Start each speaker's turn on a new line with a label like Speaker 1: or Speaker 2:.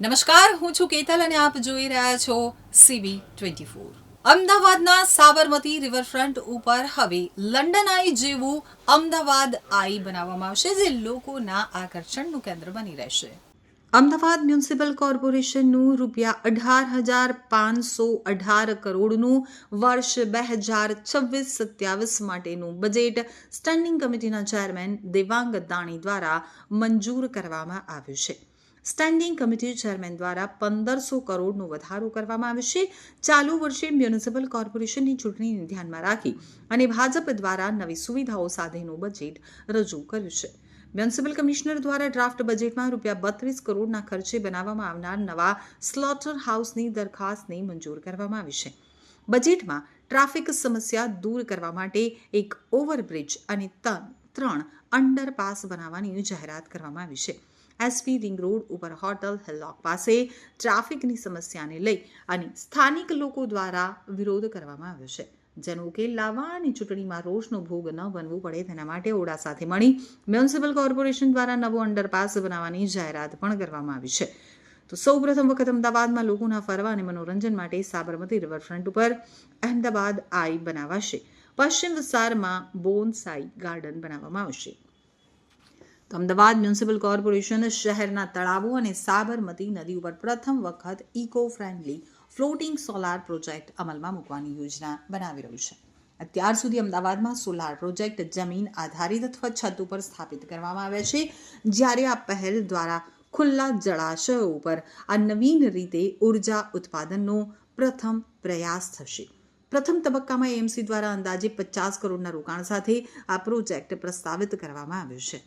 Speaker 1: નમસ્કાર, હું છું કેતલ અને આપ જોઈ રહ્યા છો સીબી ટ્વેન્ટી ફોર. અમદાવાદના સાબરમતી રિવરફ્રન્ટ ઉપર હવે લંડન આઈ જેવું અમદાવાદ આઈ બનાવવામાં આવશે, જે લોકોના આકર્ષણનું કેન્દ્ર બની રહેશે. અમદાવાદ મ્યુનિસિપલ કોર્પોરેશનનું રૂપિયા અઢાર હજાર પાંચસો અઢાર કરોડનું વર્ષ બે હજાર છવ્વીસ સત્યાવીસ માટેનું બજેટ સ્ટેન્ડિંગ કમિટીના ચેરમેન દેવાંગ દાણી દ્વારા મંજૂર કરવામાં આવ્યું છે. સ્ટેન્ડિંગ કમિટી ચેરમેન દ્વારા પંદરસો કરોડનો વધારો કરવામાં આવશે ચાલુ વર્ષે મ્યુનિસિપલ કોર્પોરેશનની ચૂંટણીને ધ્યાનમાં રાખી અને ભાજપ દ્વારા નવી સુવિધાઓ સાથેનું બજેટ રજૂ કર્યું છે. મ્યુનિસિપલ કમિશનર દ્વારા ડ્રાફ્ટ બજેટમાં રૂપિયા બત્રીસ કરોડના ખર્ચે બનાવવામાં આવનાર નવા સ્લોટર હાઉસની દરખાસ્તને મંજૂર કરવામાં આવી છે. બજેટમાં ટ્રાફિક સમસ્યા દૂર કરવા માટે એક ઓવરબ્રિજ અને ત્રણ અંડરપાસ બનાવવાની જાહેરાત કરવામાં આવી છે. એસપી રિંગ રોડ ઉપર હોટલ હેલોક પાસે ટ્રાફિકની સમસ્યાને લઈ અને સ્થાનિક લોકો દ્વારા વિરોધ કરવામાં આવ્યો છે. જેનો ઉકેલ લાવવા અને ચૂંટણીમાં રોષનો ભોગ ન બનવું પડે તેના માટે ઓડા સાથે મળી મ્યુનિસિપલ કોર્પોરેશન દ્વારા નવો અંડરપાસ બનાવવાની જાહેરાત પણ કરવામાં આવી છે. તો સૌ પ્રથમ વખત અમદાવાદમાં લોકોના ફરવા અને મનોરંજન માટે સાબરમતી રિવરફ્રન્ટ ઉપર અહેમદાબાદ આઈ બનાવાશે. પશ્ચિમ વિસ્તારમાં બોનસાઈ ગાર્ડન બનાવવામાં આવશે. તો અમદાવાદ મ્યુનિસિપલ કોર્પોરેશન શહેરના તળાવો અને સાબરમતી નદી ઉપર પ્રથમ વખત eco friendly floating solar project અમલમાં મૂકવાની યોજના બનાવી રહ્યું છે. અત્યાર સુધી અમદાવાદમાં સોલાર પ્રોજેક્ટ જમીન આધારિત અથવા છત ઉપર સ્થાપિત કરવામાં આવ્યા છે, જ્યારે આ પહેલ દ્વારા ખુલ્લા જળાશયો ઉપર આ નવીન રીતે ઊર્જા ઉત્પાદનનો પ્રથમ પ્રયાસ થશે. પ્રથમ તબક્કામાં એએમસી દ્વારા અંદાજે પચાસ કરોડના રોકાણ સાથે આ પ્રોજેક્ટ પ્રસ્તાવિત કરવામાં આવ્યો છે.